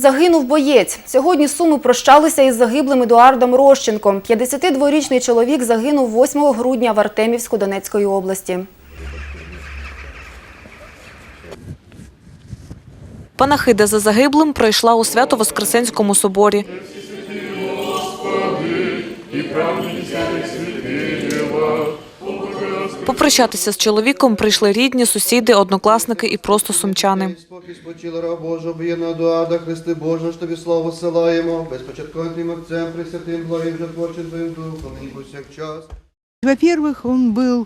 Загинув боєць. Сьогодні суми прощалися із загиблим Едуардом Рощенком. 52-річний чоловік загинув 8 грудня в Артемівську Донецької області. Панахида за загиблим пройшла у Свято-Воскресенському соборі. Попрощатися з чоловіком прийшли рідні, сусіди, однокласники і просто сумчани. Спокій спочила раб Божого, об'єднаного до ада, Христи Боже, що тобі слово силаємо, безпочатковим твоїм отцем, пресвятим, благим же творчим твоїм духом, нині повсякчас. Во-первых, он был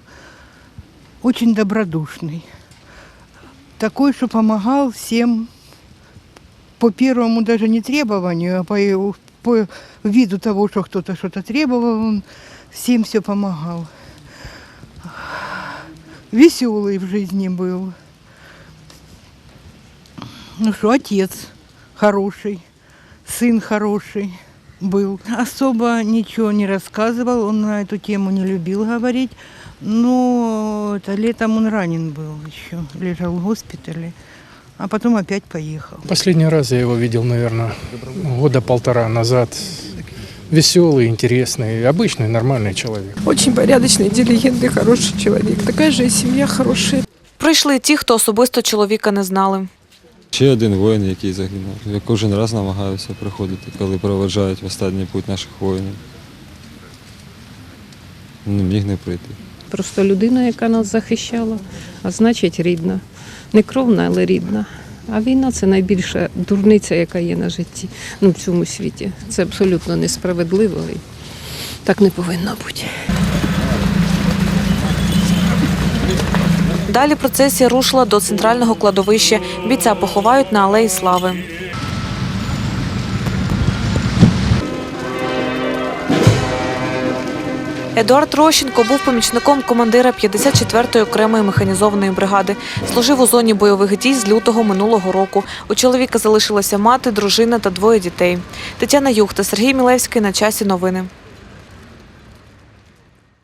очень добродушный. Такой, что помогал всем по первому даже не требованию, а по, его- по виду того, что кто-то что-то требовал, он всем все помогал. Веселый в жизни был. Ну что, отец хороший, сын хороший был. Особо ничего не рассказывал, он на эту тему не любил говорить. Но это летом он ранен был еще, лежал в госпитале, а потом опять поехал. Последний раз я его видел, наверное, года полтора назад. Веселый, интересный, обычный, нормальный человек. Очень порядочный, интеллигентный, хороший человек. Такая же и семья хорошая. Прийшли ті, хто особисто чоловіка не знали. Ще один воїн, який загинув. Я кожен раз намагаюся приходити, коли проведжають в останній путь наших воїнів. Не міг не прийти. Просто людина, яка нас захищала, а значить рідна. Не кровна, але рідна. А війна це найбільша дурниця, яка є на житті ну, в цьому світі. Це абсолютно несправедливо і так не повинно бути. Далі процесія рушила до центрального кладовища. Бійця поховають на алеї слави. Едуард Рощенко був помічником командира 54-ї окремої механізованої бригади. Служив у зоні бойових дій з лютого минулого року. У чоловіка залишилася мати, дружина та двоє дітей. Тетяна Юхта, Сергій Мілевський на часі новини.